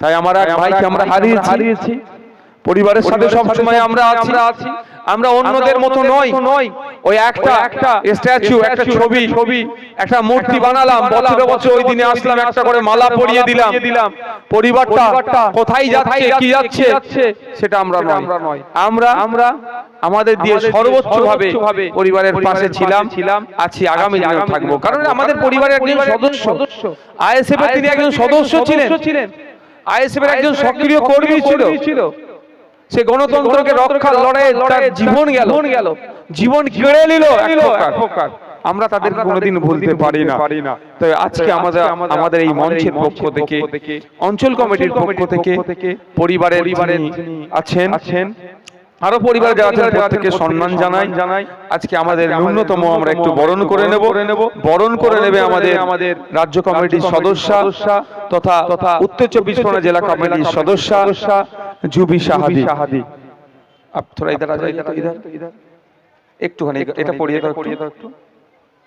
তাই আমার এক ভাইকে আমরা হারিয়েছি। পরিবারের সাথে সব সময় আমরা আছি। আমরা অন্যদের মতো নই। নয় ওই একটা একটা স্ট্যাচু একটা ছবি ছবি। একটা মূর্তি বানালাম। বছরে বছর ওই দিনে আসলাম একটা করে মালা পরিয়ে দিলাম। দিলাম। পরিবারটা কোথায় যাচ্ছে কি যাচ্ছে সেটা আমরা নয় আমরা আমরা আমাদের দিয়ে সর্বোচ্চ ভাবে পরিবারের পাশে ছিলাম ছিলাম। আছি আগামী দিনেও থাকব। কারণ আমাদের পরিবারের একজন সদস্য। আইএসএফ এর তিনি একজন সদস্য ছিলেন। আইএসএফ এর একজন সক্রিয় কর্মী ছিল। সে গণতন্ত্রকে রক্ষার লড়াইয়ে তার জীবন গেল। গেল। জীবন কেড়ে নিল আমরা তাদের কোনোদিন ভুলতে পারি না। তবে আজকে আমাদের আমাদের এই মঞ্চের পক্ষ থেকে অঞ্চল কমিটির পক্ষ থেকে পরিবারের আছেন আছেন আরও পরিবার যারা আছেন প্রত্যেককে সম্মান জানাই। জানাই। আজকে আমাদের ন্যূনতম আমরা একটু বরণ করে নেব। নেব। বরণ করে নেবে আমাদের আমাদের রাজ্য কমিটির সদস্য তথা তথা উত্তর চব্বিশ পরগনা জেলা কমিটির সদস্য জুবি সাহাদি। সাহাদি। আপ থোড়া ইধার আ যাইয়ে ইধার ইধার। একটুখানি এটা পড়িয়ে দাও পড়িয়ে দাও একটু।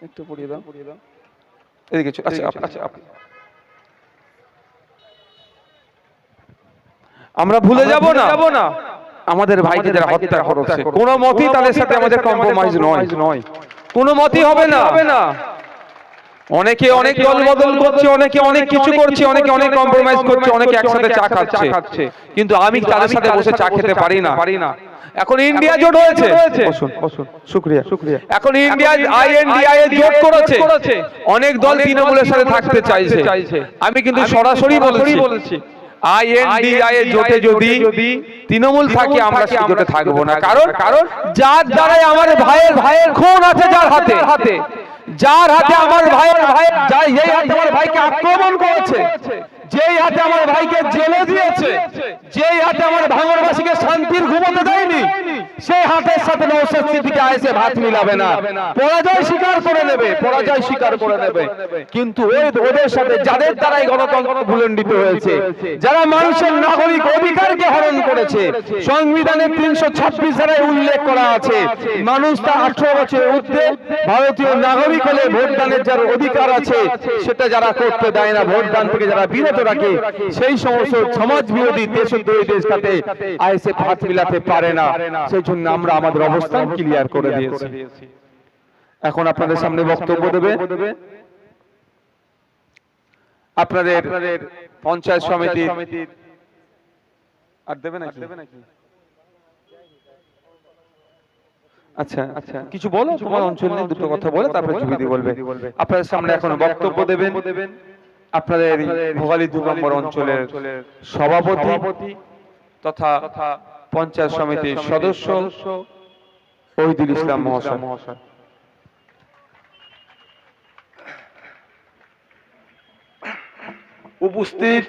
একটু পড়িয়ে দাও। পড়িয়ে দাও। এদিকে আচ্ছা আচ্ছা আমরা ভুলে যাব না। যাব না। আমাদের ভাইকে যারা হত্যা করেছে কোনো মতেই তাদের সাথে আমাদের কম্প্রোমাইজ নয়। নয়। কোনো মতেই হবে না। হবে না। অনেকে অনেক দল বদল করছে অনেকে অনেক কিছু করছে অনেকে অনেক কম্প্রোমাইজ করছে অনেকে একসাথে চা খাচ্ছে কিন্তু আমি তাদের সাথে বসে চা খেতে পারি না। পারি না। এখন ইন্ডিয়া জোট হয়েছে। শুক্রিয়া শুক্রিয়া। এখন ইন্ডিয়া আইএনডিআই জোট করেছে। অনেক দল তৃণমূলের সাথে থাকতে চাইছে। আমি কিন্তু সরাসরি বলছি। বলেছি। আইএনডিআই এর জোটে যদি তৃণমূল থাকে আমরা সেই জোটে থাকব না। কারণ কারণ যার দ্বারাই আমার ভাইয়ের ভাইয়ের খুন আছে যার হাতে। হাতে। যার হাতে আমার ভাইয়ের যাই যেই হাতে আমার ভাইকে আক্রমণ করেছে। যেই হাতে আমার ভাইকে জেলে দিয়েছে, যেই হাতে আমার ভাঙরবাসীকে শান্তির ঘুমোতে দেয়নি, সেই হাতের সাথে নৌসাদ সিদ্দিকে ভাত মিলাবে না। পরাজয় স্বীকার করে নেবে, পরাজয় স্বীকার করে নেবে। কিন্তু ওই ওদের সাথে যাদের দ্বারাই গণতন্ত্র ভুলণ্ডিত হয়েছে, যারা মানুষের নাগরিক অধিকারকে হরণ করেছে সংবিধানের তিনশো ছাব্বিশ ধারায় উল্লেখ করা আছে, মানুষ তার আঠারো বছর ঊর্ধ্বে ভারতীয় নাগরিক হলে ভোটদানের যার অধিকার আছে, সেটা যারা করতে দেয় না, ভোটদান থেকে যারা বিরত রাখে। সেই সমস্ত সমাজ বিরোধী দেশদ্রোহী দেশটাতে আইএসএফ হাত মিলাতে পারে না। সেই জন্য আমরা আমাদের অবস্থান ক্লিয়ার করে দিয়েছি। এখন আপনাদের সামনে বক্তব্য দেবে। আপনাদের পঞ্চায়েত সমিতির আর দেবে নাকি? আচ্ছা আচ্ছা। কিছু বলো? তোমার অঞ্চল নিয়ে দুটো কথা বলে তারপরে বলবে। আপনাদের সামনে এখন বক্তব্য দেবেন। আপনাদের ভোগালী দু নম্বর অঞ্চলের সভাপতি তথা পঞ্চায়েত সমিতির সদস্য ওহিদুল ইসলাম মহাশয়। উপস্থিত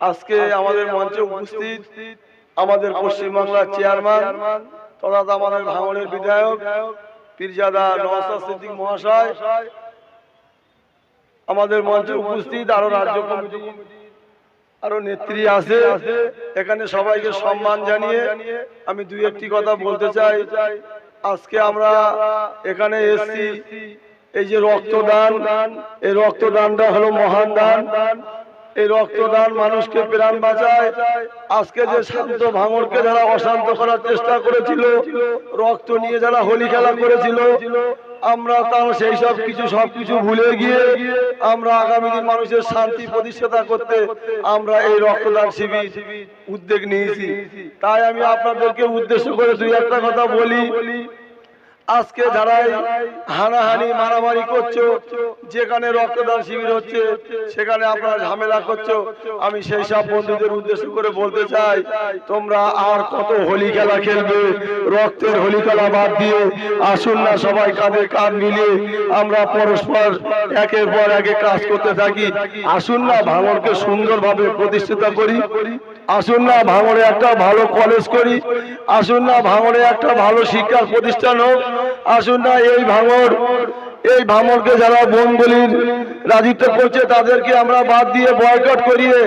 আজকে আমাদের মঞ্চে উপস্থিত আমাদের পশ্চিমবাংলার চেয়ারম্যান তথা আমাদের ভাঙনের বিধায়ক পীরজাদা নওয়াজ সিদ্দিক মহাশয় আমাদের মঞ্চে উপস্থিত আরও রাজ্য কমিটি আরও নেত্রী আছে। এখানে সবাইকে সম্মান জানিয়ে আমি দুই একটি কথা বলতে চাই। আজকে আমরা এখানে এসছি। এই যে রক্তদান এই রক্তদানটা হলো মহান দান। এই রক্তদান মানুষকে প্রাণ বাঁচায়। আজকে যে শান্ত ভাঙরকে যারা অশান্ত করার চেষ্টা করেছিল রক্ত নিয়ে যারা হোলি খেলা করেছিল আমরা তার সেই সব কিছু সবকিছু ভুলে গিয়ে আমরা আগামী দিন মানুষের শান্তি প্রতিষ্ঠাতা করতে আমরা এই রক্তদান শিবির উদ্যোগ নিয়েছি। তাই আমি আপনাদেরকে উদ্দেশ্য করে দুই একটা কথা বলি। আজকে যারাই হানাহানি, মারামারি করছ, যেখানে রক্তদান শিবির হচ্ছে, সেখানে আপনারা ঝামেলা করছ, আমি সেই সব বন্ধুদের উদ্দেশ্য করে বলতে চাই, তোমরা আর কত হোলি খেলা খেলবে, রক্তের হোলি খেলা বাদ দিয়ে, আসুন না সবাই কাঁধে কাঁধ মিলিয়ে আমরা পরস্পর একের পর একে কাজ করতে থাকি। আসুন না ভাঙরকে সুন্দরভাবে প্রতিষ্ঠিত করি, আসুন না ভাঙড়ে একটা ভালো কলেজ করি, আসুন না ভাঙড়ে একটা ভালো শিক্ষার প্রতিষ্ঠান হোক আসুন না, এই ভাঙর এই ভাঙড়কে যারা বঙ্গলির রাজিত্ব করছে, তাদেরকে আমরা বাদ দিয়ে বয়কট করিয়ে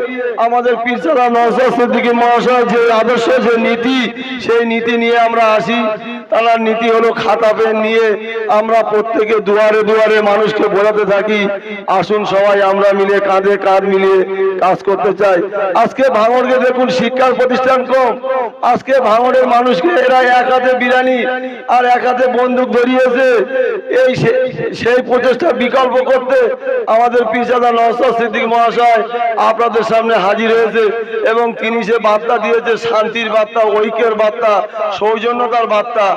আমাদের পিরসারা নওসাদ দিকে মহাশয় যে আদর্শ, যে নীতি, সেই নীতি নিয়ে আমরা আসি। তার নীতি হলো খাতা পেন নিয়ে আমরা প্রত্যেকে দুয়ারে দুয়ারে মানুষকে বোঝাতে থাকি। আসুন সবাই আমরা মিলে কাঁধে কাঁধ মিলিয়ে কাজ করতে চাই। আজকে ভাঙড়কে দেখুন শিক্ষার প্রতিষ্ঠান কম। আজকে ভাঙড়ের মানুষকে এরা এক হাতে বিরানি আর এক হাতে বন্দুক ধরিয়েছে। এই সেই প্রচেষ্টা বিকল্প করতে আমাদের পিসাদা নওসাদ সিদ্দিক মহাশয় আপনাদের সামনে হাজির হয়েছে এবং তিনি সে বার্তা দিয়েছে, শান্তির বার্তা, ঐক্যের বার্তা, সৌজন্যতার বার্তা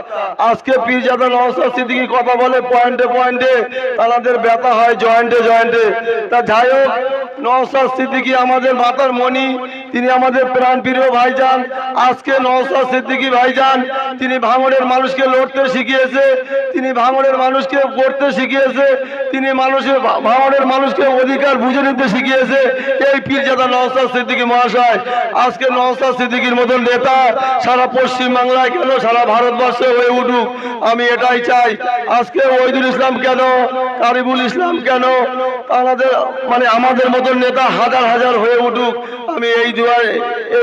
আজকে পীরজাদা নওসাদ সিদ্দিকি কথা বলে পয়েন্টে পয়েন্টে তাদের ব্যথা হয়, জয়েন্টে জয়েন্টে। তা যাই হোক নওসাদ সিদ্দিকি আমাদের মাতার মণি তিনি আমাদের প্রাণ প্রিয় ভাইজান, আজকে নওসাদ সিদ্দিকি ভাইজান, তিনি ভাঙড়ের মানুষকে লড়তে শিখিয়েছে, তিনি ভাঙড়ের মানুষকে করতে শিখিয়েছে, তিনি মানুষের ভাঙড়ের মানুষকে অধিকার বুঝে নিতে শিখিয়েছে, এই পীরজাদা নওসাদ সিদ্দিকি মহাশয়। আজকে নওসাদ সিদ্দিকির মতন নেতা সারা পশ্চিম বাংলায় কেন সারা ভারতবর্ষে হয়ে উঠুক? আমি এটাই চাই। আজকে ওইদুল ইসলাম কেন? কারিবুল ইসলাম কেন? আমাদের মানে আমাদের মতন নেতা হাজার হাজার হয়ে উঠুক। আমি এই দুয়ারে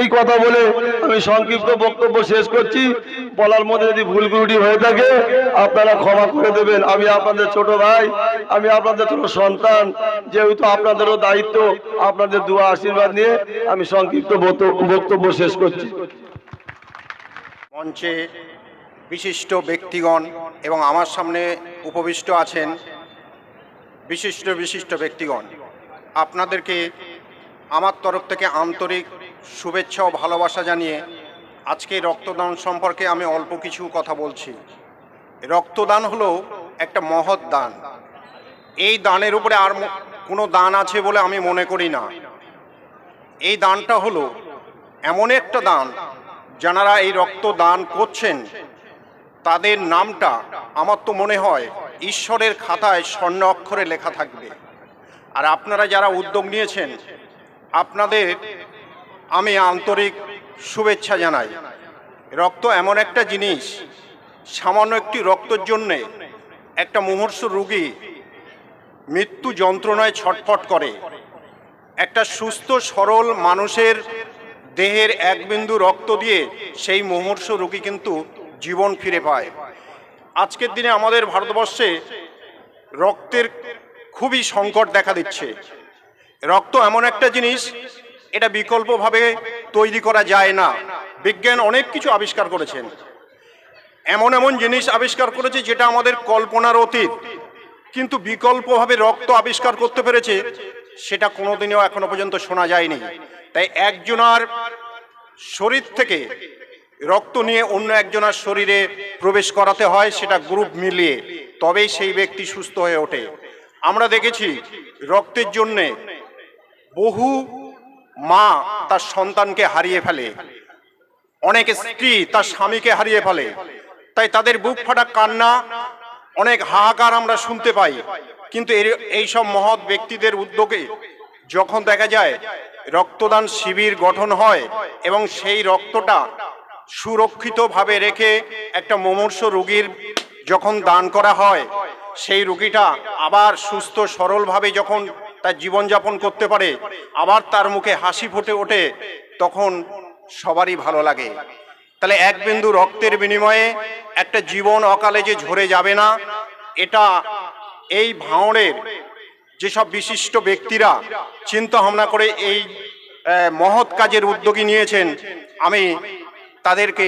এই কথা বলে আমি সংক্ষিপ্ত বক্তব্য শেষ করছি। বলার মধ্যে যদি ভুল ত্রুটি হয়ে থাকে, আপনারা ক্ষমা করে দেবেন। আমি আপনাদের ছোট ভাই, আমি আপনাদের ছোট সন্তান, যেহেতু আপনাদেরও দায়িত্ব আপনাদের দুয়া আশীর্বাদ নিয়ে আমি সংক্ষিপ্ত বক্ত- বক্তব্য শেষ করছি। মঞ্চে বিশিষ্ট ব্যক্তিগণ এবং আমার সামনে উপবিষ্ট আছেন বিশিষ্ট বিশিষ্ট ব্যক্তিগণ। আপনাদেরকে আমার তরফ থেকে আন্তরিক শুভেচ্ছা ও ভালোবাসা জানিয়ে আজকে রক্তদান সম্পর্কে আমি অল্প কিছু কথা বলছি। রক্তদান হলো একটা মহৎ দান। এই দানের উপরে আর কোনো দান আছে বলে আমি মনে করি না। এই দানটা হলো এমন একটা দান যারা এই রক্ত দান করছেন, তাদের নামটা আমার তো মনে হয় ঈশ্বরের খাতায় স্বর্ণ অক্ষরে লেখা থাকবে। আর আপনারা যারা উদ্যোগ নিয়েছেন আপনাদের আমি আন্তরিক শুভেচ্ছা জানাই। রক্ত এমন একটা জিনিস, সামান্য একটি রক্তের জন্যে একটা মুমূর্ষ রুগী মৃত্যু যন্ত্রণায় ছটফট করে। একটা সুস্থ, সরল মানুষের দেহের এক বিন্দু রক্ত দিয়ে সেই মুমূর্ষ রোগী কিন্তু জীবন ফিরে পায়। আজকের দিনে আমাদের ভারতবর্ষে রক্তের খুবই সংকট দেখা দিচ্ছে। রক্ত এমন একটা জিনিস, এটা বিকল্পভাবে তৈরি করা যায় না। বিজ্ঞান অনেক কিছু আবিষ্কার করেছেন। এমন এমন জিনিস আবিষ্কার করেছে যেটা আমাদের কল্পনার অতীত। কিন্তু বিকল্পভাবে রক্ত আবিষ্কার করতে পেরেছে, সেটা কোনোদিনও এখনও পর্যন্ত শোনা যায়নি। তাই একজনার শরীর থেকে রক্ত নিয়ে অন্য একজনার শরীরে প্রবেশ করাতে হয়, সেটা গ্রুপ মিলিয়ে। তবেই সেই ব্যক্তি সুস্থ হয়ে ওঠে। আমরা দেখেছি, রক্তের জন্যে বহু মা তার সন্তানকে হারিয়ে ফেলে। অনেক স্ত্রী তার স্বামীকে হারিয়ে ফেলে। তাই তাদের বুক ফাটা কান্না, অনেক হাহাকার আমরা শুনতে পাই। কিন্তু এই সব মহৎ ব্যক্তিদের উদ্যোগে যখন দেখা যায় রক্তদান শিবির গঠন হয় এবং সেই রক্তটা সুরক্ষিতভাবে রেখে একটা মুমূর্ষ রোগীর যখন দান করা হয়, সেই রুগীটা আবার সুস্থ সরলভাবে যখন তার জীবনযাপন করতে পারে, আবার তার মুখে হাসি ফুটে ওঠে, তখন সবারই ভালো লাগে। তাহলে এক বিন্দু রক্তের বিনিময়ে একটা জীবন অকালে যে ঝরে যাবে না, এটা এই ভাঁড়ের যেসব বিশিষ্ট ব্যক্তিরা চিন্তা ভাবনা করে এই মহৎ কাজের উদ্যোগী নিয়েছেন, আমি তাদেরকে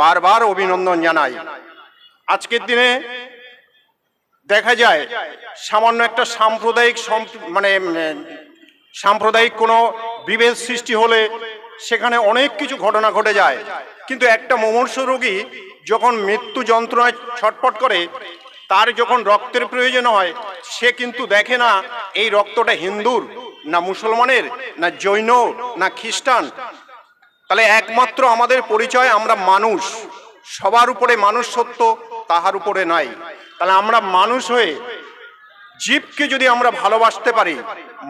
বারবার অভিনন্দন জানাই। আজকের দিনে দেখা যায়, সামান্য একটা সাম্প্রদায়িক মানে সাম্প্রদায়িক কোনো বিভেদ সৃষ্টি হলে সেখানে অনেক কিছু ঘটনা ঘটে যায়। কিন্তু একটা মুমূর্ষ রোগী যখন মৃত্যু যন্ত্রণায় ছটফট করে, তার যখন রক্তের প্রয়োজন হয়, সে কিন্তু দেখে না এই রক্তটা হিন্দুর, না মুসলমানের, না জৈন, না খ্রিস্টান। তাহলে একমাত্র আমাদের পরিচয় আমরা মানুষ। সবার উপরে মানুষ সত্য তাহার উপরে নাই। তাহলে আমরা মানুষ হয়ে জীবকে যদি আমরা ভালোবাসতে পারি,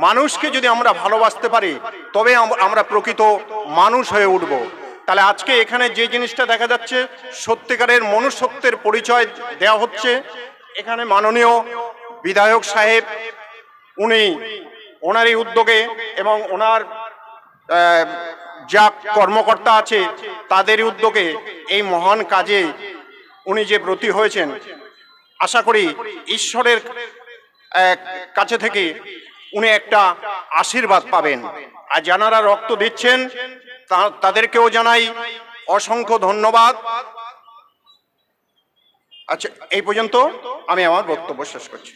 মানুষকে যদি আমরা ভালোবাসতে পারি, তবে আমরা প্রকৃত মানুষ হয়ে উঠব। তাহলে আজকে এখানে যে জিনিসটা দেখা যাচ্ছে, সত্যিকারের মনুষ্যত্বের পরিচয় দেওয়া হচ্ছে। এখানে মাননীয় বিধায়ক সাহেব, উনি ওনার এই উদ্যোগে এবং ওনার যা কর্মকর্তা আছে তাদের উদ্যোগে এই মহান কাজে উনি যে ব্রতী হয়েছেন আশা করি ঈশ্বরের কাছে থেকে উনি একটা আশীর্বাদ পাবেন। আর যারা রক্ত দিচ্ছেন তাদেরকেও জানাই অসংখ্য ধন্যবাদ। আচ্ছা এই পর্যন্ত আমি আমার বক্তব্য শেষ করছি।